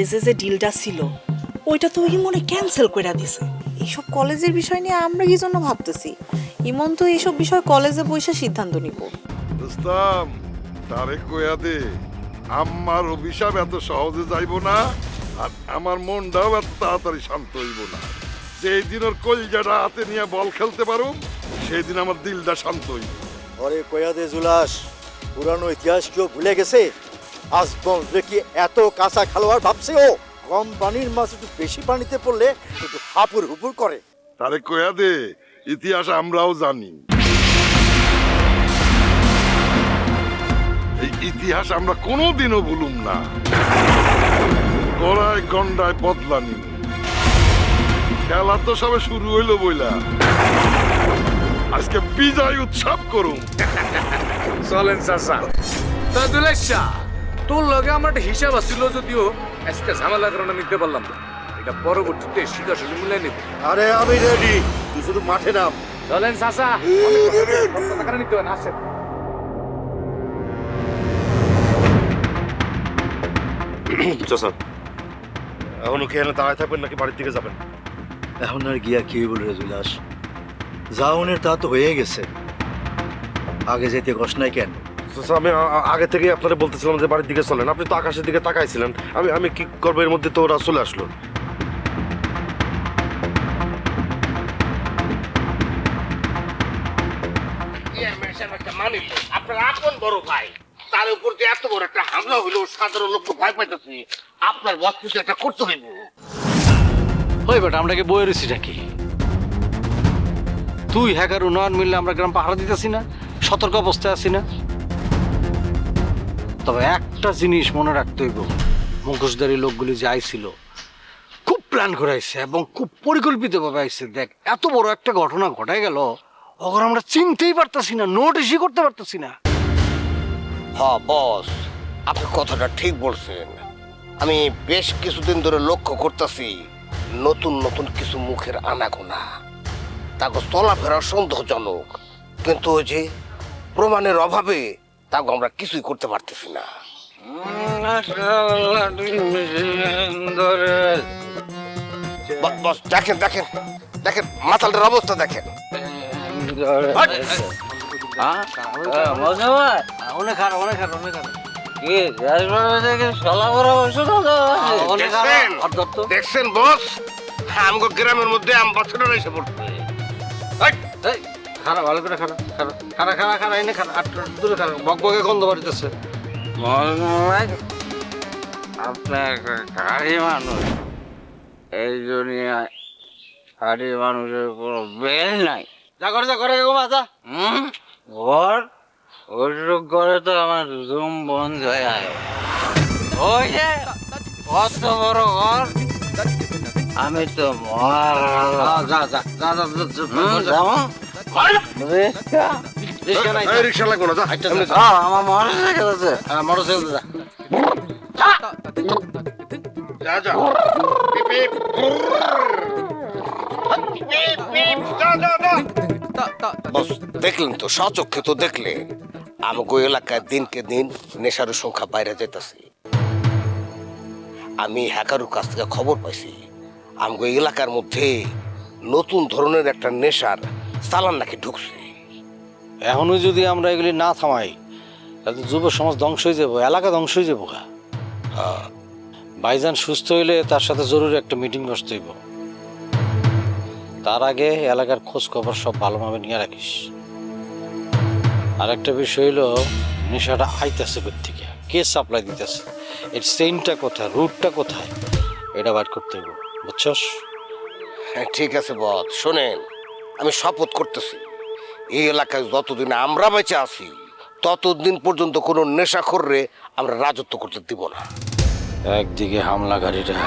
কলেজে যে ডিলটা ছিল ওইটা তো ইমনে ক্যান্সেল করে দিছে। এইসব কলেজের বিষয় নিয়ে আমরা কি জন্য ভাবতেছি? ইমন তো এইসব বিষয় কলেজে বসে সিদ্ধান্ত নিব। রুস্তাম তারে কয়া দে আমার অভিশাপ এত সহজে যাইব না আর আমার মনটাও এত তাড়াতাড়ি শান্ত হইব না। যেই দিন ওর কলজাটা হাতে নিয়ে বল খেলতে পারুম সেই দিন আমার দিলটা শান্ত হইব। অরে কয়াদে জুলাস পুরানো ইতিহাস কেউ ভুলে গেছে? আসবন কি এত কাঁচা খেলোয়াড় ভাবছে ও। কম পানির মাছ একটু বেশি পানিতে পড়লে একটু হাপুর হুপুর করে। তারে কয়া দে ইতিহাস আমরাও জানি। এই ইতিহাস আমরা কোনোদিনও ভুলুম না। গড়ায় গন্ডায় বদলানি। খেলা তো সবে শুরু হইল বইলা। আজকে বিজয় উৎসব করুন চলেন চাচা। তা দুলেশা তোর লগে আমার একটা হিসাব আছিল যদিও আজকে ঝামেলা কারণে নিতে পারলাম না। এটা পরবর্তীতে শিখা শুনে মিলে নিব। আরে আমি রেডি তুই শুধু মাঠে নাম। চলেন চাচা। নিতে হবে না আসেন। চাচা। এখনও কি এখানে দাঁড়ায় থাকবেন নাকি বাড়ির দিকে যাবেন? এখন আর গিয়া কি বলে রে জুলাস? যাওনের তা তো হয়ে গেছে। আগে যেতে কষ্ট নাই কেন? আমি আগে থেকেই আপনারা বলতেছিলাম যে বাড়ির দিকে চলেন। আপনি তো আকাশের দিকে তাকাইছিলেন। আমি আমি কি করব এর মধ্যে তো ওরা চলে আসলো। আপনার আপন বড় ভাই। তার উপর যে এত বড় একটা হামলা হইল সাধারণ লোক তো ভয় পাইতেছে। আপনার বস কিছু একটা করতে হইব। ওই বেটা আমরা কি বইয়ের নাকি? তুই হ্যাকার উন্নয়ন মিললে আমরা গ্রাম পাহারা দিতেছি না সতর্ক অবস্থায় আছি না। তবে একটা জিনিস মনে রাখতে হইব। মুখোশধারী লোকগুলি যে আইছিল, খুব প্ল্যান করে আইছে এবং খুব পরিকল্পিতভাবে আইছে। দেখ, এত বড় একটা ঘটনা ঘটাই গেল ওখানে আমরা চিনতেই পারতাছি না, নোটিশই করতে পারতাছি না। হ্যাঁ বস, আপনি কথাটা ঠিক বলছেন। আমি বেশ কিছুদিন ধরে লক্ষ্য করতেছি, নতুন নতুন কিছু মুখের আনাগোনা। তাকে চলাফেরা সন্দেহজনক। কিন্তু ওই যে প্রমাণের অভাবে তাকে আমরা কিছুই করতে পারতেছি না। বস দেখেন দেখেন দেখেন মাতালটার অবস্থা দেখেন। অনেক খারাপ অনেক খারাপ অনেক? আর দেখছেন? বস? আমগো গ্রামের মধ্যে আম্বাসেডর এসে পড়ছে। এই, এই, খারাপ ভালো করে খারাপ খারাপ খারাপ খারাপ এনে খারাপ আর দূরে খারাপ বক বকে গন্ধ বাড়িতেছে। আপনার গাড়ি মানুষ এই দুনিয়ায় গাড়ি মানুষের কোনো বেল নাই। যা করে যা করে গো মাজা হুম? ঘর? ওইটুক করে তো আমার জুম বন্ধ হয়ে যায় ওই যে কত বড় ঘর। আমি তো মহারাজা যা যা যা যা যা যা, যা? রিক্সা? লাগবো না যা। আমার হ্যাঁ মোটরসাইকেল যা। যা যা। দেখলেন তো সচক্ষে তো দেখলেন। আমাকে এলাকায় দিনকে দিন নেশার সংখ্যা বাইরে যেতেছে আমি হ্যাকারুর কাছ থেকে খবর পাইছি আমাকে এলাকার মধ্যে নতুন ধরনের একটা নেশার চালান নাকি ঢুকছে? এখনও যদি আমরা এগুলি না থামাই তাহলে যুব সমাজ ধ্বংস হয়ে যাব এলাকা ধ্বংস হয়ে যাব গা। ভাইজান সুস্থ হইলে তার সাথে জরুরি একটা মিটিং বসতে হইব। তার আগে এলাকার খোঁজ খবর সব ভালোভাবে নিয়ে রাখিস। আর একটা বিষয় হলো নেশাটা আইতেছে থেকে কে সাপ্লাই দিতেছে? এর সেন্টটা কোথায়? রুটটা কোথায়? এটা বার করতে হবে বুঝছস? হ্যাঁ, ঠিক আছে বদ শোনেন। আমি শপথ করতেছি, এই এলাকায় যতদিন আমরা বেঁচে আছি, ততদিন পর্যন্ত কোনো নেশাখোররে আমরা রাজত্ব করতে দিব না। একদিকে হামলাকারীরা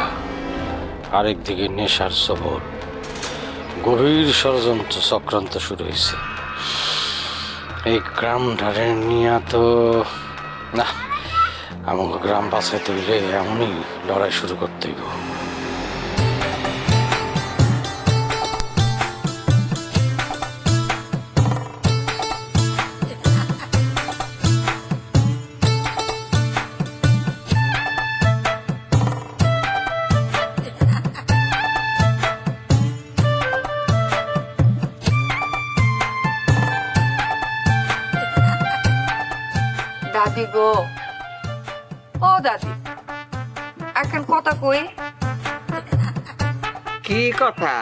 আরেকদিকে নেশার সবর গভীর ষড়যন্ত্র চক্রান্ত শুরু হয়েছে। এই গ্রাম ধারে নিয়ে তো, না, আমাকে গ্রাম বাঁচাইতে হইলে এমনই লড়াই শুরু করতে হইব। দাদি। এখন কথা কই? কি কথা?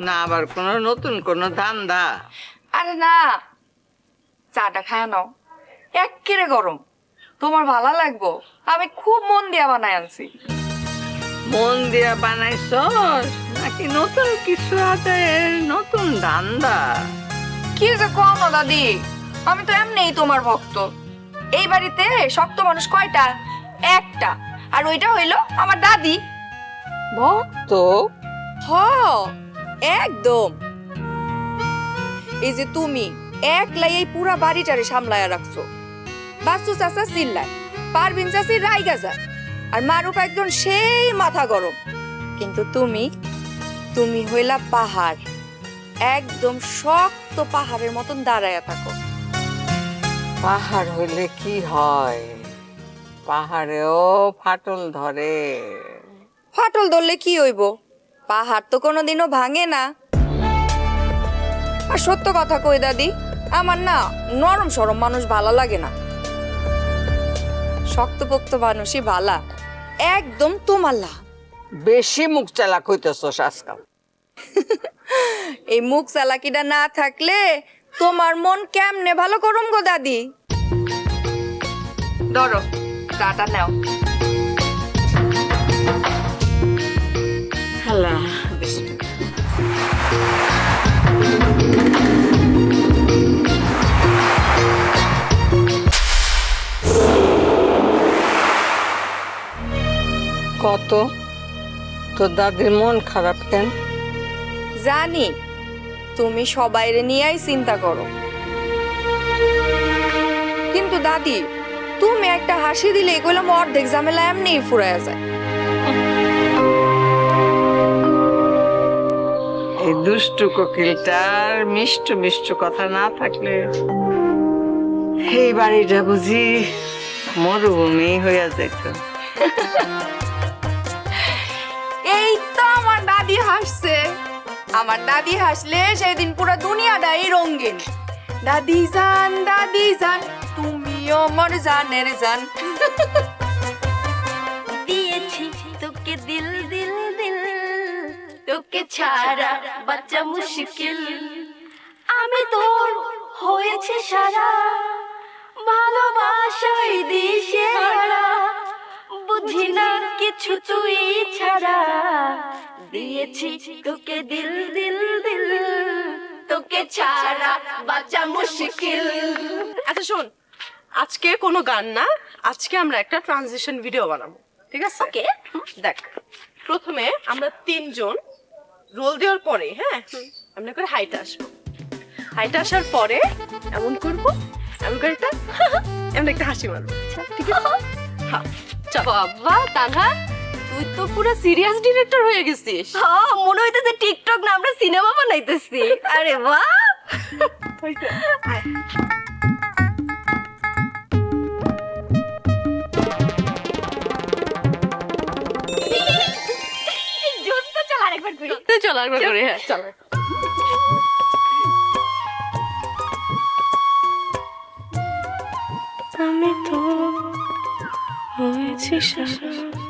না আবার কোনো নতুন কোনো ধান্দা? আরে না চাটা খায় নাও। একেরে গরম। তোমার ভালো লাগবো? আমি খুব মন দিয়া বানাই আনছি। মন দিয়া বানাইছস? নাকি নতুন কিছু আছে? নতুন ধান্দা? কি যে না দাদি? আমি তো এমনিই তোমার ভক্ত। এই বাড়িতে শক্ত মানুষ কয়টা? একটা। আর ওইটা হইল আমার দাদি। ভক্ত হ একদম। এই যে তুমি একলাই এই পুরা বাড়িটারে সামলায়া রাখছো। বাসু চাচা চিল্লায় পারবিন চাচি রাইগা যায় আর মারুফ একজন সেই মাথা গরম। কিন্তু তুমি তুমি হইলা পাহাড়। একদম শক্ত পাহাড়ের মতন দাঁড়ায়া থাকো। পাহাড় হইলে কি হয়? পাহাড়েও ফাটল ধরে। ফাটল ধরলে কি হইব? পাহাড় তো কোনোদিনও ভাঙে না। আর সত্য কথা কই দাদি আমার না নরম সরম মানুষ ভালো লাগে না। শক্তপোক্ত মানুষই ভালা একদম তোমাল্লা বেশি মুখ চালাক হইতেছস আজকাল। এই মুখ চালাকিটা না থাকলে তোমার মন কেমনে? ভালো করুম গো দাদি। ধরো চাটা নাও। হ্যালা কত? তোর দাদির মন খারাপ কেন? জানি তুমি সবাইরে নিয়েই চিন্তা করো। কিন্তু দাদি, তুমি একটা হাসি দিলে এগুলো অর্ধেক ঝামেলা এমনি ফুরাইয়া যায়। এই দুষ্টু কোকিলটার মিষ্টি মিষ্টি কথা না থাকলে এই বাড়িটা বুঝি মরুভূমি হইয়া যেত আমার দাদি হাসলে সেদিন পুরো দুনিয়াটাই রঙিন। দাদি জান দাদি জান তুমিও আমার জানের জান। দিয়েছি তোকে দিল দিল দিল, তোকে ছাড়া বাচ্চা মুশকিল। আমি তোর হয়েছে সারা ভালোবাসাই দিশে হারা। বুঝি না কিছু তুই ছাড়া দিয়েছি। তোকে দিল দিল দিল তোকে ছাড়া বাচ্চা মুশকিল। আচ্ছা শোন আজকে কোনো গান না আজকে আমরা একটা ট্রানজিশন ভিডিও বানাবো ঠিক আছে? ওকে। দেখ প্রথমে আমরা তিনজন রোল দেওয়ার পরে হ্যাঁ এমনি করে হাইটে আসব। হাইটে আসার পরে এমন করব এমন করে একটা এমন একটা হাসি মারবো ঠিক আছে? হ্যাঁ বাবা তানহা তুই তো পুরো সিরিয়াস ডিরেক্টর হয়ে গেছিস। হ্যাঁ মনে হইতেছে টিকটক না আমরা সিনেমা বানাইতেছি। আরে বাহ! চল আরেকবার করি হ্যাঁ চল। আমি তো হয়েছি সারা।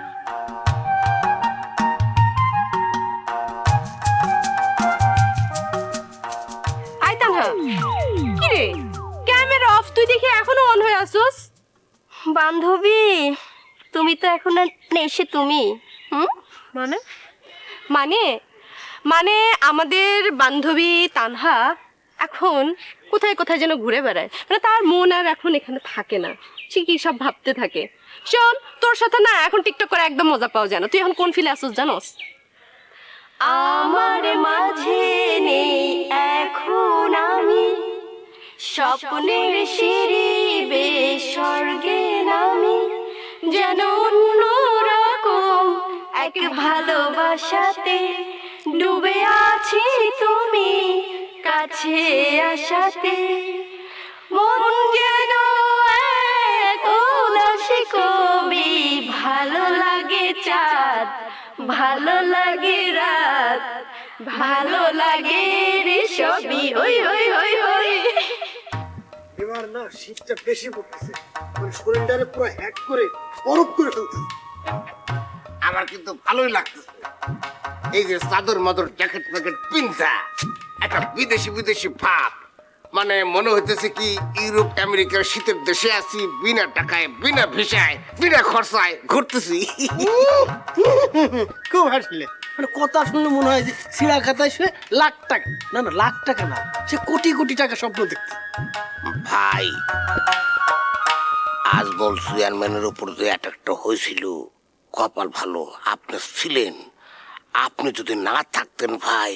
তুই দেখি এখনও অন হয়ে আসোস? বান্ধবী তুমি তো এখন আর সে তুমি হুম? মানে? মানে মানে আমাদের বান্ধবী তানহা এখন কোথায় কোথায় যেন ঘুরে বেড়ায়। মানে তার মন আর এখন এখানে থাকে না। সে কি সব ভাবতে থাকে। শোন তোর সাথে না এখন টিকটক করে একদম মজা পাওয়া যায় না। তুই এখন কোন ফিলে আসছিস জানোস? আমার মাঝে নেই এখন আমি স্বপ্নের সিঁড়ি বেশ স্বর্গে নামি, যেন অন্যরকম এক ভালোবাসাতে ডুবে আছি তুমি কাছে আসাতে। মন যেন এক উদাসী কবি, ভালো লাগে চাঁদ, ভালো লাগে রাত, ভালো লাগে রে সবই। ওই ওই না শীতটা বেশি পড়তেছে। মানে শরীরটারে পুরো হ্যাক করে বরফ করে ফেলতেছে। আমার কিন্তু ভালোই লাগতেছে। এই যে চাদর মাদর জ্যাকেট প্যাকেট পিনতা একটা বিদেশি বিদেশি ভাব। মানে মনে হইতেছে কি, ইউরোপ আমেরিকার শীতের দেশে আছি, বিনা টাকায়, বিনা ভিসায়, বিনা খরচায় ঘুরতেছি। খুব হাসলে। মানে কথা শুনলে মনে হয় যে সিরা খাতায় শুয়ে লাখ টাকা। না না লাখ টাকা না সে কোটি কোটি টাকা স্বপ্ন দেখতে ভাই আজমল চেয়ারম্যানের উপর যে অ্যাটাকটা হয়েছিল কপাল ভালো আপনি ছিলেন। আপনি যদি না থাকতেন ভাই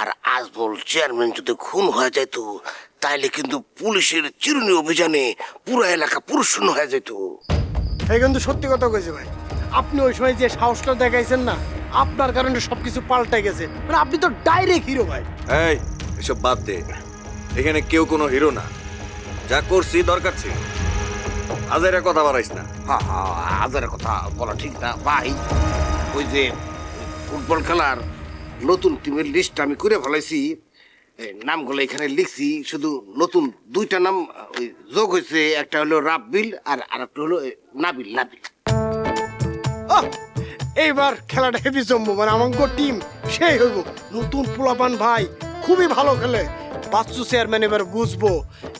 আর আজমল চেয়ারম্যান যদি খুন হয়ে যেত তাইলে কিন্তু পুলিশের চিরুনি অভিযানে পুরো এলাকা পুরুষূন্য হয়ে যেত এই কিন্তু সত্যি কথা কইছে ভাই। আপনি ওই সময় যে সাহসটা দেখাইছেন না আপনার কারণে সবকিছু পাল্টে গেছে। মানে আপনি তো ডাইরেক্ট হিরো ভাই। এই এসব বাদ দে। এখানে কেউ কোনো হিরো না। যা করছি দরকার ছিল। আজেরা কথা বাড়াইস না। হ্যাঁ হ্যাঁ আজারের কথা বলা ঠিক না। ভাই ওই যে ফুটবল খেলার নতুন টিমের লিস্ট আমি করে ফেলাইছি। এই নামগুলো এখানে লিখছি। শুধু নতুন দুইটা নাম ওই যোগ হয়েছে একটা হলো রাব্বিল আর আরেকটা হলো নাবিল নাবিল। এইবার খেলাটা হেভি জমবো মানে আমাকে টিম সেই হইব। নতুন পোলাপান ভাই খুবই ভালো খেলে। বাচ্চু চেয়ারম্যান এবার বুঝব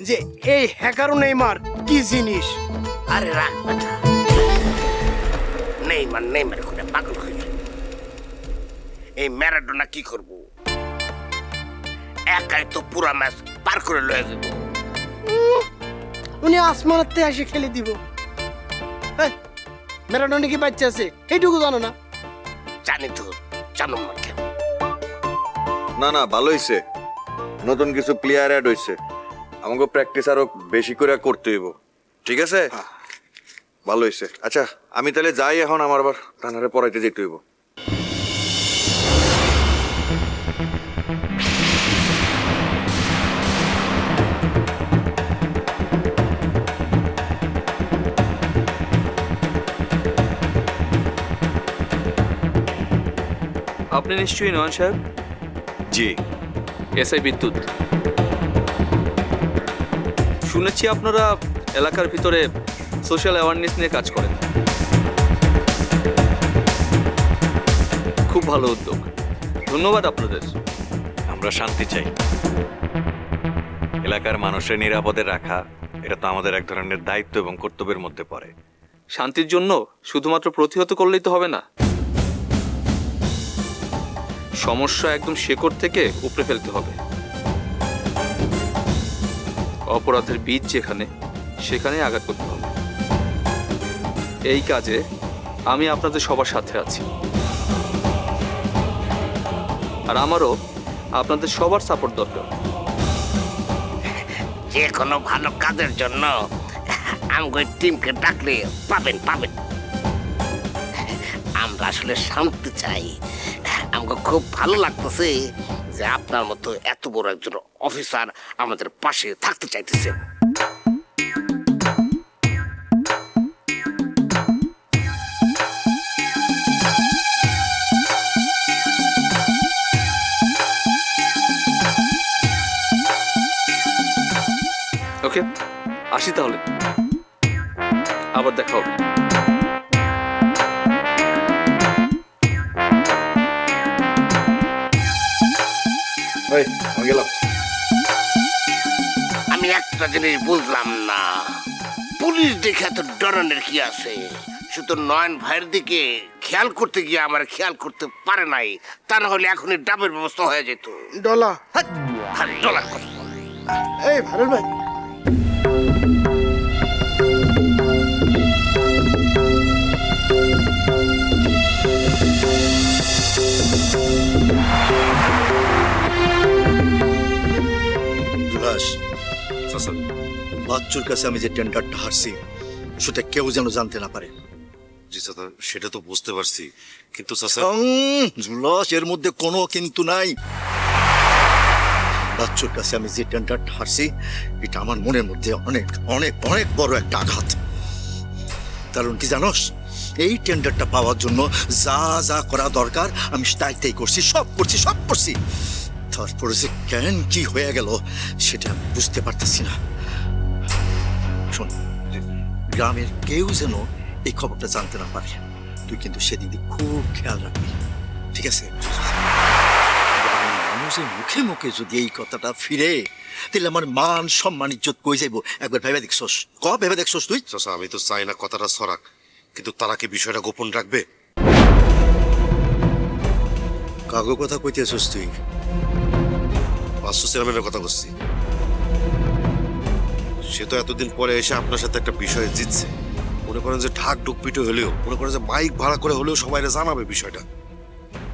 যে এই হ্যাকারও নেইমার কি জিনিস। আরে রাখ বেটা। নেইমার নেইমার পাগল এই ম্যারাডোনা কি করব? একাই তো পুরা ম্যাচ পার করে লয়ে যাব। উনি আসমানাতে এসে খেলে দিব। এই, ম্যারাডোনা কি বাচ্চা আছে এইটুকু জানো না? জানি তো জানো না কেন না না ভালো হইছে। নতুন কিছু প্লেয়ার অ্যাড হইছে। আমাকে প্র্যাকটিস আরও বেশি করে করতে হইব। ঠিক আছে? ভালো হইছে। আচ্ছা আমি তাহলে যাই এখন আমার আবার তানারে পড়াইতে যেতে হইব। আপনি নিশ্চয়ই নন সাহেব জি। এসআই বিদ্যুৎ। শুনেছি আপনারা এলাকার ভিতরে সোশ্যাল অ্যাওয়ারনেস নিয়ে কাজ করেন। খুব ভালো উদ্যোগ। ধন্যবাদ আপনাদের। আমরা শান্তি চাই। এলাকার মানুষের নিরাপদে রাখা এটা তো আমাদের এক ধরনের দায়িত্ব এবং কর্তব্যের মধ্যে পড়ে। শান্তির জন্য শুধুমাত্র প্রতিহত করলেই তো হবে না। সমস্যা একদম শেকড় থেকে উপড়ে ফেলতে হবে। অপরাধের বীজ যেখানে, সেখানে আঘাত করতে হবে। এই কাজে আমি আপনাদের সবার সাথে আছি। আর আমারও আপনাদের সবার সাপোর্ট দরকার। যে কোনো ভালো কাজের জন্য আমগো টিমকে ডাকলে পাবেন পাবেন। আমরা আসলে শান্তি চাই। আমাকে খুব ভালো লাগতেছে যে আপনার মতো এত বড় একজন অফিসার আমাদের পাশে থাকতে চাইতেছে। ওকে, আসি তাহলে। আবার দেখা হবে। ভাই আমি গেলাম। আমি একটা জিনিস বুঝলাম না। পুলিশ দেখে এত ডরনের কি আছে? শুধু নয়ন ভাইয়ের দিকে খেয়াল করতে গিয়ে আমার খেয়াল করতে পারে নাই। তা না হলে এখনই ডাবের ব্যবস্থা হয়ে যেত। ডলা। ডলা এই ভারত ভাই বাচ্চুর কাছে আমি যে টেন্ডারটা হারছি সেটা কেউ যেন জানতে না পারে। জি চাচা সেটা তো বুঝতে পারছি। কিন্তু চাচা জুলাস এর মধ্যে কোনো কিন্তু নাই। বাচ্চুর কাছে আমি যে টেন্ডারটা হারছি এটা আমার মনের মধ্যে অনেক অনেক অনেক বড় একটা আঘাত। কারণ কি জানোস এই টেন্ডারটা পাওয়ার জন্য যা যা করা দরকার আমি তাই তাই করছি সব করছি সব করছি। তারপরে যে কেন কি হয়ে গেল সেটা আমি বুঝতে পারতেছি না। শোন গ্রামের কেউ যেন এই খবরটা জানতে না পারে তুই কিন্তু সেদিন দিয়ে খুব খেয়াল রাখবি ঠিক আছে? মানুষের মুখে মুখে যদি এই কথাটা ফিরে তাহলে আমার মান সম্মান ইজ্জত কই যাইব? একবার ভেবে দেখছস ক ভেবে দেখছস তুই? আমি তো চাই না কথাটা সরাক কিন্তু তারা কি বিষয়টা গোপন রাখবে? কাগো কথা কইতেছস তুই। বাস্তু চেয়ারম্যানের কথা বলছি। সে তো এতদিন পরে এসে আপনার সাথে একটা বিষয়ে জিতছে। মনে করেন যে ঢাক ঢুক পিটে হলেও মনে করেন যে মাইক ভাড়া করে হলেও সবাই জানাবে বিষয়টা।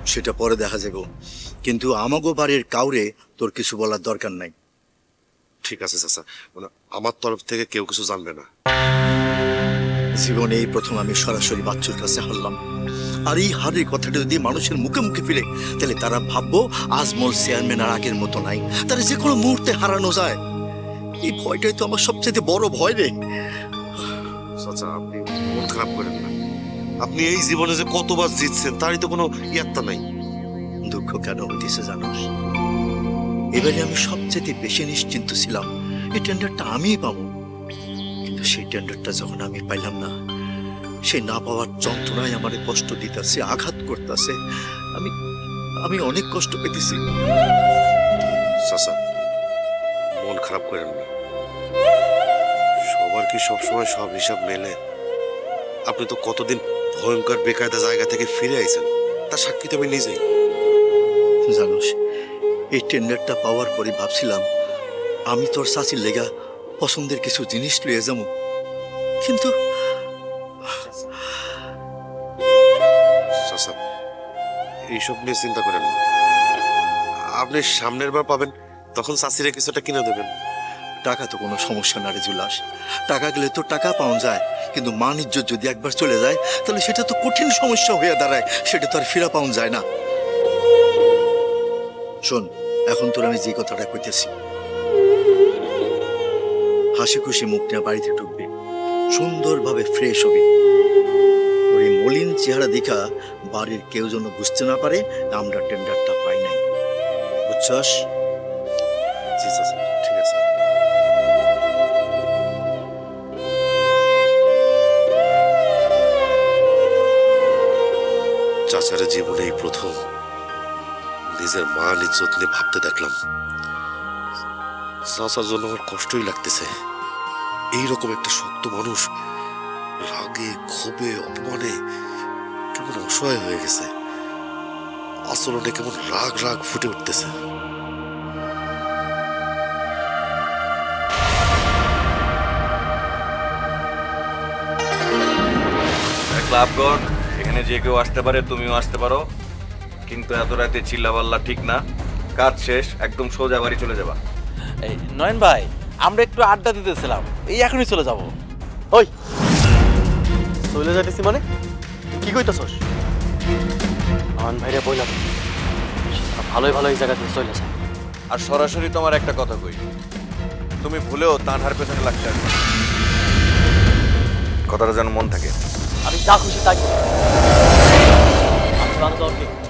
সেটা পরে দেখা যাবে। কিন্তু আমাগো বাড়ির কাউরে তোর কিছু বলার দরকার নাই। ঠিক আছে চাচা মানে আমার তরফ থেকে কেউ কিছু জানবে না। জীবনে এই প্রথম আমি সরাসরি বাচ্চুর কাছে হারলাম। আর এই হারের কথাটা যদি মানুষের মুখে মুখে ফিরে তাহলে তারা ভাববো আজমল চেয়ারম্যান আর আগের মতো নাই। তারা যে কোনো মুহূর্তে হারানো যায়। এই ভয়টাই তো আমার সবচেয়ে বড় ভয় রে। চাচা আপনি মন খারাপ করেন না। আপনি এই জীবনে যে কতবার জিতছেন তারই তো কোনো ইয়াত্তা নাই। দুঃখ কেন হইতেছে জানোস? এবারে আমি সবচেয়ে বেশি নিশ্চিন্ত ছিলাম এই টেন্ডারটা আমিই পাবো। কিন্তু সেই টেন্ডারটা যখন আমি পাইলাম না সেই না পাওয়ার যন্ত্রণায় আমার কষ্ট দিতেছে আঘাত করতেছে। আমি আমি অনেক কষ্ট পেতেছি। মন খারাপ করেন না। সবার কি সবসময় সব হিসাব মেলে? আপনি তো কতদিন ভয়ঙ্কর বেকায়দা জায়গা থেকে ফিরে আইছেন? তার সাক্ষী তো আমি নিজেই। জানোস এই টেন্ডারটা পাওয়ার পরে ভাবছিলাম আমি তোর চাচির লেগা পছন্দের কিছু জিনিস লইয়ে যাব। কিন্তু এইসব নিয়ে চিন্তা করেন আপনি সামনের বার পাবেন তখন চাষিরা কিছুটা কিনে দেবেন। টাকা তো কোনো সমস্যা না রে জুলাস। টাকা গেলে তো টাকা পাওয়া যায়, কিন্তু মান ইজ্জত যদি একবার চলে যায়, তাহলে সেটা তো কঠিন সমস্যা হয়ে দাঁড়ায়, সেটা তো আর ফিরা পাওয়া যায় না। শোন, এখন তোর আমি যে কথাটা কইতেছি। হাসি খুশি মুখ নিয়ে বাড়িতে ঢুকবি। সুন্দরভাবে ফ্রেশ হবি। ওর এই মলিন চেহারা দেখা বাড়ির কেউ যেন বুঝতে না পারে, আমরা টেন্ডারটা পাই নাই। বুঝছস? জি ঠিক আছে। চাচারা জীবনে এই প্রথম নিজের মান ইজ্জত নিয়ে ভাবতে দেখলাম। চাচার জন্য আমার কষ্টই লাগতেছে। এইরকম একটা শক্ত মানুষ রাগে, ক্ষোভে, অপমানে কেমন অসহায় হয়ে গেছে। আচরণে কেমন রাগ রাগ ফুটে উঠতেছে। ক্লাবগণ এখানে যে কেউ আসতে পারে তুমিও আসতে পারো। কিন্তু এত রাতে চিল্লাপাল্লা ঠিক না। কাজ শেষ একদম সোজা বাড়ি চলে যাবা। এই নয়ন ভাই আমরা একটু আড্ডা দিতেছিলাম। এই এখনই চলে যাব। ওই! চলে যাইতেছি মানে? কি কইতাছস? নয়ন ভাইরে বইলাম ভালোই ভালো এই জায়গা থেকে চলে যা। আর সরাসরি তোমার একটা কথা কই। তুমি ভুলেও তানহার পেছনে লাগতে। কথাটা যেন মন থাকে। আমি যা খুশি তাই। আমি বাংলা দরকে